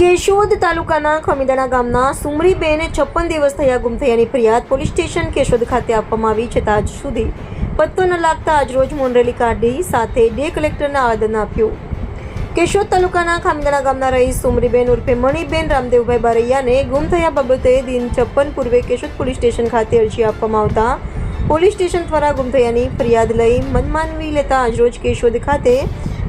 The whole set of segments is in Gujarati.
કેશોદ તાલુકાના ખમીદાણા ગામના સુમરીબેન છપ્પન દિવસ થયા ગુમ થયાની ફરિયાદ પોલીસ સ્ટેશન કેશોદ ખાતે આપવામાં આવી છતાં આજ સુધી. પત્તો ન લાગતા આજરોજ મોનરેલી કાઢી સાથે ડે કલેક્ટરને આવેદન આપ્યું. કેશોદ તાલુકાના ખામદાણા ગામના રહીશ સુમરીબેન ઉર્ફે મણિબેન રામદેવભાઈ બારૈયાને ગુમ થયા બાબતે દિન છપ્પન પૂર્વે કેશોદ પોલીસ સ્ટેશન ખાતે અરજી આપવામાં આવતા પોલીસ સ્ટેશન દ્વારા ગુમ થયાની ફરિયાદ લઈ મનમાનવી લેતા આજરોજ કેશોદ ખાતે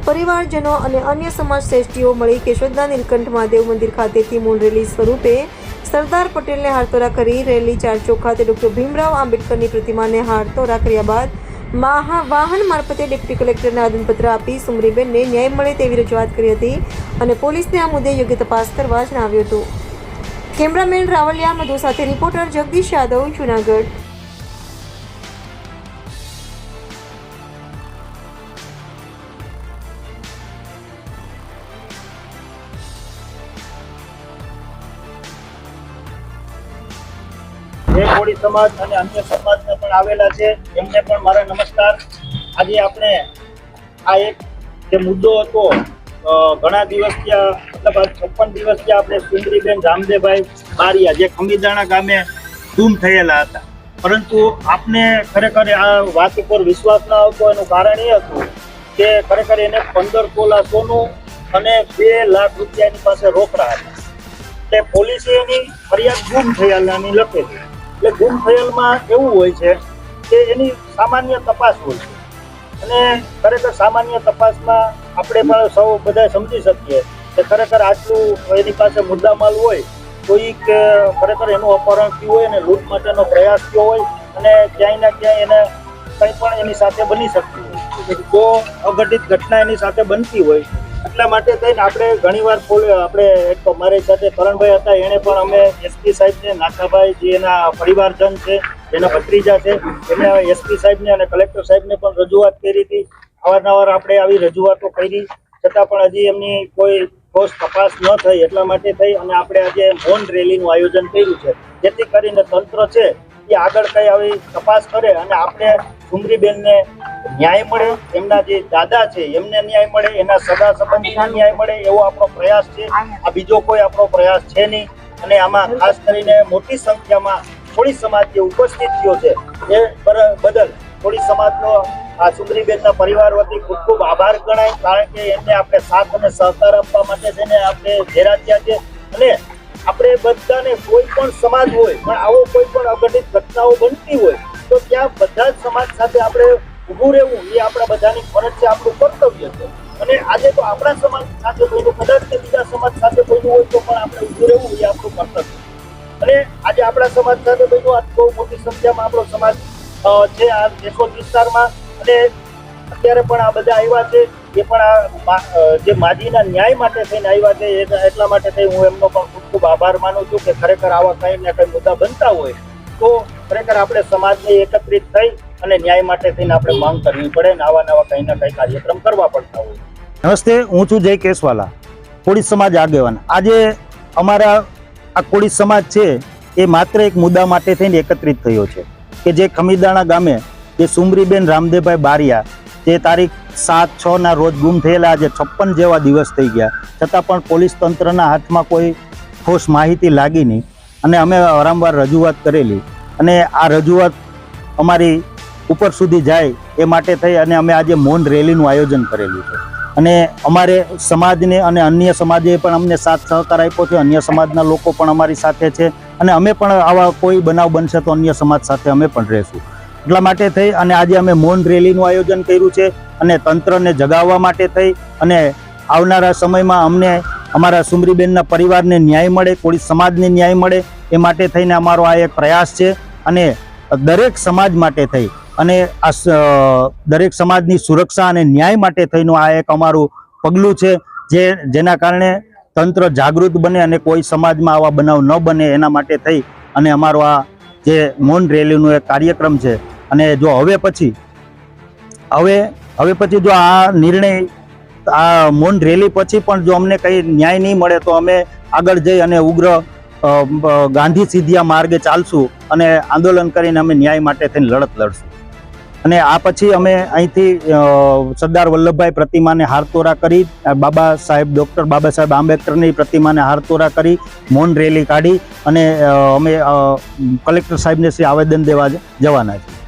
પરિવારજનો અને અન્ય સમાજ શ્રેષ્ઠીઓ મળી કેશોદના નીલકંઠ મહાદેવ મંદિર ખાતેથી મૂળ રેલી સ્વરૂપે સરદાર પટેલને હારતોરા કરી રેલી ચાર ચોક ખાતે ડોક્ટર ભીમરાવ આંબેડકરની પ્રતિમાને હારતોરા કર્યા બાદ વાહન મારફતે ડેપ્યુટી કલેક્ટરને આદનપત્ર આપી સુમરીબેનને ન્યાય મળે તેવી રજૂઆત કરી હતી અને પોલીસને આ મુદ્દે યોગ્ય તપાસ કરવા જણાવ્યું હતું. કેમેરામેન રાવલિયા મધુ સાથે રિપોર્ટર જગદીશ યાદવ, જુનાગઢ. જે કોળી સમાજ અને અન્ય સમાજને પણ આવેલા છે. એમને પણ મારા નમસ્કાર. આજે આપણે આ એક જે મુદ્દો હતો ઘણા દિવસ ત્યાં મતલબ આ છપ્પન દિવસ ત્યાં આપણે સુંદરીબેન રામદેવભાઈ બારિયા, જે ખમીદાણા ગામે ગુમ થયેલા હતા. પરંતુ આપને ખરેખર આ વાત ઉપર વિશ્વાસ ન આવતો, એનું કારણ એ હતું કે ખરેખર એને પંદર તોલા સોનું અને બે લાખ રૂપિયાની પાસે રોકડા હતા. તે પોલીસે એની ફરિયાદ ગુમ થયેલાની લખેલી. એટલે ગુમ થયેલમાં એવું હોય છે કે એની સામાન્ય તપાસ હોય છે. અને ખરેખર સામાન્ય તપાસમાં આપણે પણ સૌ બધા સમજી શકીએ કે ખરેખર આટલું એની પાસે મુદ્દામાલ હોય કોઈક અ, ખરેખર એનું અપહરણ થયું હોય અને લૂંટ માટેનો પ્રયાસ થયો હોય અને ક્યાંય ના ક્યાંય એને કંઈ પણ એની સાથે બની શકતું હોય. તો અઘટિત ઘટના એની સાથે બનતી હોય એટલા માટે થઈને આપણે ઘણીવાર આપણે એક મારી સાથે કરણભાઈ હતા એણે પણ અમે એસપી સાહેબને નાથાભાઈ જે એના પરિવારજન છે, એના ભત્રીજા છે, એને એસપી સાહેબને અને કલેક્ટર સાહેબને પણ રજૂઆત કરી હતી. અવારનવાર આપણે આવી રજૂઆતો કરી. છતાં પણ હજી એમની કોઈ ઠોસ તપાસ ન થઈ, એટલા માટે થઈ અને આપણે આજે મૌન રેલીનું આયોજન કર્યું છે. જેથી કરીને તંત્ર છે એ આગળ કઈ આવી તપાસ કરે અને આપણે સુમરીબેનને ન્યાય મળે, એમના જે દાદા છે, એમને ન્યાય મળે, એના સગા સંબંધીને ન્યાય મળે, એવો આપણો પ્રયાસ છે. આ બીજો કોઈ આપણો પ્રયાસ છે નહીં. અને આમાં ખાસ કરીને મોટી સંખ્યામાં કોળી સમાજ જે ઉપસ્થિત થયો છે. એ બદલ કોળી સમાજનો આ સુંદરીબેનના પરિવાર વતી ખૂબ ખૂબ આભાર ગણાય, કારણ કે એમને આપણે સાથ અને સહકાર આપવા માટે તેને આપણે ઘેરાત્યા છે. અને આપણે બધાને કોઈ પણ સમાજ હોય, પણ આવો કોઈ પણ અઘટિત ઘટનાઓ બનતી હોય બધા સમાજ સાથે આપણે ઊભું રહેવું એ આપણા બધાની ફરજ છે, આપણું કર્તવ્ય છે. અને આજે તો આપણા સમાજ સાથે કોઈનું કદાચ કે બીજા સમાજ સાથે કોઈનું હોય તો પણ આપણે ઊભું રહેવું એ આપણું કર્તવ્ય અને આજે આપણા સમાજ સાથે બન્યું આ બહુ મોટી સંખ્યામાં આપણો સમાજ છે આ કેશોદ વિસ્તારમાં. અને અત્યારે પણ આ બધા આવ્યા છે, એ પણ આ જે માજીના ન્યાય માટે થઈને આવ્યા છે એટલા માટે થઈ હું એમનો પણ ખૂબ ખૂબ આભાર માનું છું કે ખરેખર આવા કંઈ ને કંઈ મુદ્દા બનતા હોય તો ખરેખર આપણે સમાજને એકત્રિત થઈ અને ન્યાય માટે થઈને આપણે માંગ કરવી પડે ને આવા નવા કંઈ ના કંઈ કાર્યક્રમ કરવા પડતા હોય. નમસ્તે, હું છું જય કેશવાલા કોળી સમાજ આગેવાન. આજે અમારા આ કોળી સમાજ છે, એ માત્ર એક મુદ્દા માટે થઈને એકત્રિત થયો છે કે જે ખમીદાણા ગામે જે સુમરીબેન રામદેવભાઈ બારિયા, જે તારીખ સાત છ ના રોજ ગુમ થયેલા આજે છપ્પન જેવા દિવસ થઈ ગયા. છતાં પણ પોલીસ તંત્રના હાથમાં કોઈ ઠોસ માહિતી લાગી નહીં. અને અમે વારંવાર રજૂઆત કરેલી. અને આ રજૂઆત અમારી ઉપર સુધી જાય એ માટે થઈ અને અમે આજે મૌન રેલીનું આયોજન કરેલું છે. અને અમારે સમાજને અને અન્ય સમાજે પણ અમને સાથ સહકાર આપ્યો છે. અન્ય સમાજના લોકો પણ અમારી સાથે છે. અને અમે પણ આવા કોઈ બનાવ બનશે તો અન્ય સમાજ સાથે અમે પણ રહેશું. એટલા માટે થઈ અને આજે અમે મૌન રેલીનું આયોજન કર્યું છે અને તંત્રને જગાવવા માટે થઈ અને આવનારા સમયમાં અમને અમારા સુમરીબેનના પરિવારને ન્યાય મળે, કોઈ સમાજને ન્યાય મળે એ માટે થઈને અમારો આ એક પ્રયાસ છે અને દરેક સમાજ માટે થઈ અને આ દરેક સમાજની સુરક્ષા અને ન્યાય માટે થઈનું આ એક અમારું પગલું છે જે, જેના કારણે તંત્ર જાગૃત બને અને કોઈ સમાજમાં આવા બનાવ ન બને એના માટે થઈ અને અમારો આ જે મૌન રેલીનું એક કાર્યક્રમ છે. અને જો હવે પછી, હવે હવે પછી જો આ નિર્ણય, આ મૌન રેલી પછી પણ જો અમને કંઈ ન્યાય નહીં મળે તો અમે આગળ જઈ અને ઉગ્ર ગાંધી સીધિયા માર્ગે ચાલશું અને આંદોલન કરીને અમે ન્યાય માટે થઈને લડત લડશું. અને આ પછી અમે અહીંથી સરદાર વલ્લભભાઈ પ્રતિમાને હારતોરા કરી બાબા સાહેબ ડૉક્ટર બાબા સાહેબ આંબેડકરની પ્રતિમાને હારતોરા કરી, મૌન રેલી કાઢી અને અમે કલેક્ટર સાહેબને શ્રી આવેદન દેવા જવાના છે